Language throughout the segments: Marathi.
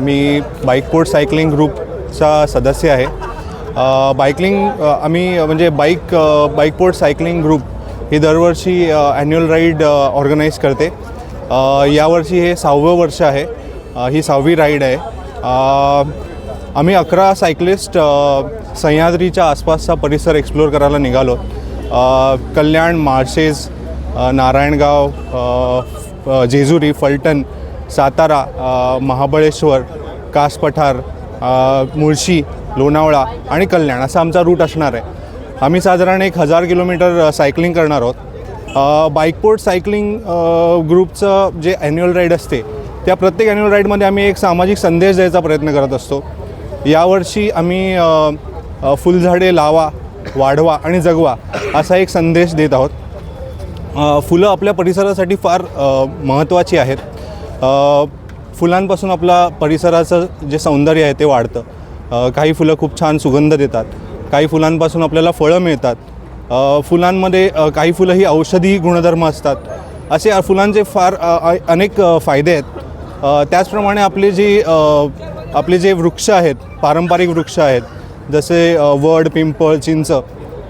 मी बाईक पोर्ट सायकलिंग ग्रुपचा सदस्य आहे. बायकलिंग आम्ही म्हणजे bike bike port cycling group ही दरवर्षी ॲन्युअल राईड ऑर्गनाईज करते. यावर्षी हे सहावं वर्ष आहे. ही सहावी राईड आहे. आम्ही अकरा सायकलिस्ट सह्याद्रीच्या आसपासचा परिसर एक्सप्लोअर करायला निघालो. कल्याण माळशेज नारायणगाव जेजुरी फलटण सातारा महाबळेश्वर कास पठार मुळशी लोणावळा आणि कल्याण असा आमचा रूट असणार आहे. आम्ही साधारण एक हजार किलोमीटर सायकलिंग करणार आहोत. बाईकपोर्ट सायकलिंग ग्रुपचं जे ॲन्युअल राईड असते त्या प्रत्येक ॲन्युअल राईडमध्ये आम्ही एक सामाजिक संदेश द्यायचा प्रयत्न करत असतो. यावर्षी आम्ही फुलझाडे लावा वाढवा आणि जगवा असा एक संदेश देत आहोत. फुलं आपल्या परिसरासाठी फार महत्त्वाची आहेत. फुलांपासून आपला परिसराचं जे सौंदर्य आहे ते वाढतं. काही फुलं खूप छान सुगंध देतात. काही फुलांपासून आपल्याला फळं मिळतात. फुलांमध्ये काही फुलं ही औषधी गुणधर्म असतात. असे फुलांचे फार अनेक फायदे आहेत. त्याचप्रमाणे आपले जी आपले जे वृक्ष आहेत पारंपरिक वृक्ष आहेत जसे वड पिंपळ चिंच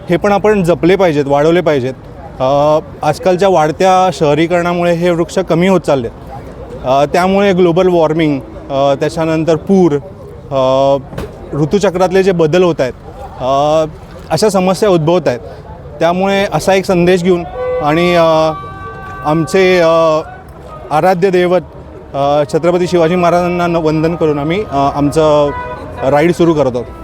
हे पण आपण जपले पाहिजेत वाढवले पाहिजेत. आजकालच्या वाढत्या शहरीकरणामुळे हे वृक्ष कमी होत चालले आहेत. त्यामुळे ग्लोबल वॉर्मिंग त्याच्यानंतर पूर ऋतूचक्रातले ऋतुचक्रातले जे बदल होत आहेत अशा समस्या उद्भवत आहेत. त्यामुळे असा एक संदेश घेऊन आणि आमचे आराध्य दैवत छत्रपती शिवाजी महाराजांना वंदन करून आम्ही आमचं राईड सुरू करत आहोत.